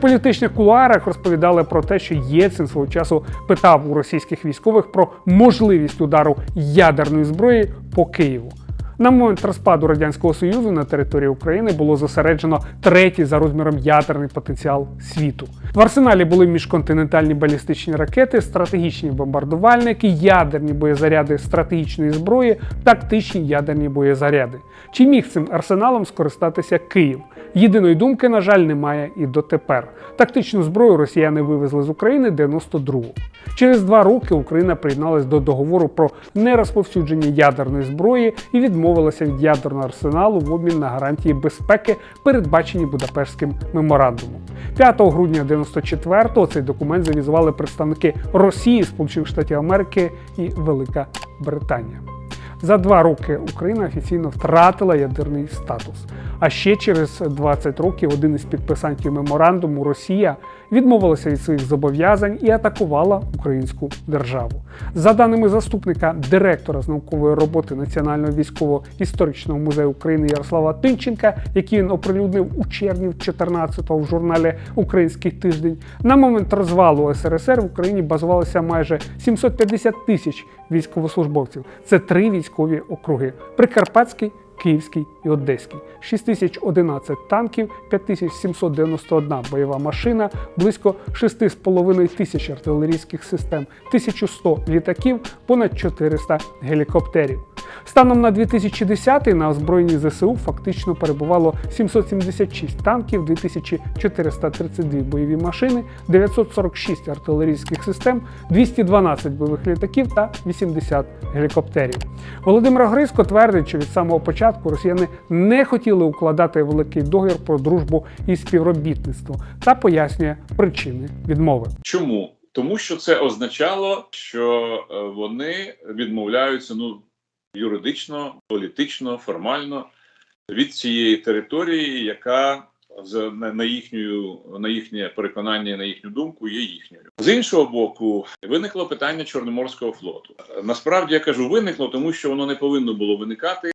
Політичних кулуарах розповідали про те, що Єцин свого часу питав у російських військових про можливість удару ядерної зброї по Києву. На момент розпаду радянського союзу на території України було зосереджено третій за розміром ядерний потенціал світу. В арсеналі були міжконтинентальні балістичні ракети, стратегічні бомбардувальники, ядерні боєзаряди стратегічної зброї, тактичні ядерні боєзаряди. Чи міг цим арсеналом скористатися Київ? Єдиної думки, на жаль, немає і дотепер. Тактичну зброю росіяни вивезли з України 92-го. Через два роки Україна приєдналась до договору про нерозповсюдження ядерної зброї і відмовилася від ядерного арсеналу в обмін на гарантії безпеки, передбачені Будапештським меморандумом. 5 грудня 94-го цей документ завізували представники Росії, Сполучених Штатів Америки і Велика Британія. За два роки Україна офіційно втратила ядерний статус. А ще через 20 років один із підписантів меморандуму Росія відмовилася від своїх зобов'язань і атакувала українську державу. За даними заступника директора з наукової роботи Національного військово-історичного музею України Ярослава Тинченка, який він оприлюднив у червні 14-го в журналі Український тиждень, на момент розвалу СРСР в Україні базувалося майже 750 тисяч військовослужбовців. Це три військові округи: Прикарпатський. Київський і Одеський, 6011 танків, 5791 бойова машина, близько 6,5 тисяч артилерійських систем, 1100 літаків, понад 400 гелікоптерів. Станом на 2010 на озброєнні ЗСУ фактично перебувало 776 танків, 2432 бойові машини, 946 артилерійських систем, 212 бойових літаків та 80 гелікоптерів. Володимир Грицько твердить, що від самого початку росіяни не хотіли укладати великий договір про дружбу і співробітництво та пояснює причини відмови. Чому? Тому що це означало, що е, вони відмовляються ну юридично, політично, формально від цієї території, яка на їхню на їхнє переконання, на їхню думку, є їхньою. З іншого боку, виникло питання Чорноморського флоту. Насправді я кажу, виникло, тому що воно не повинно було виникати.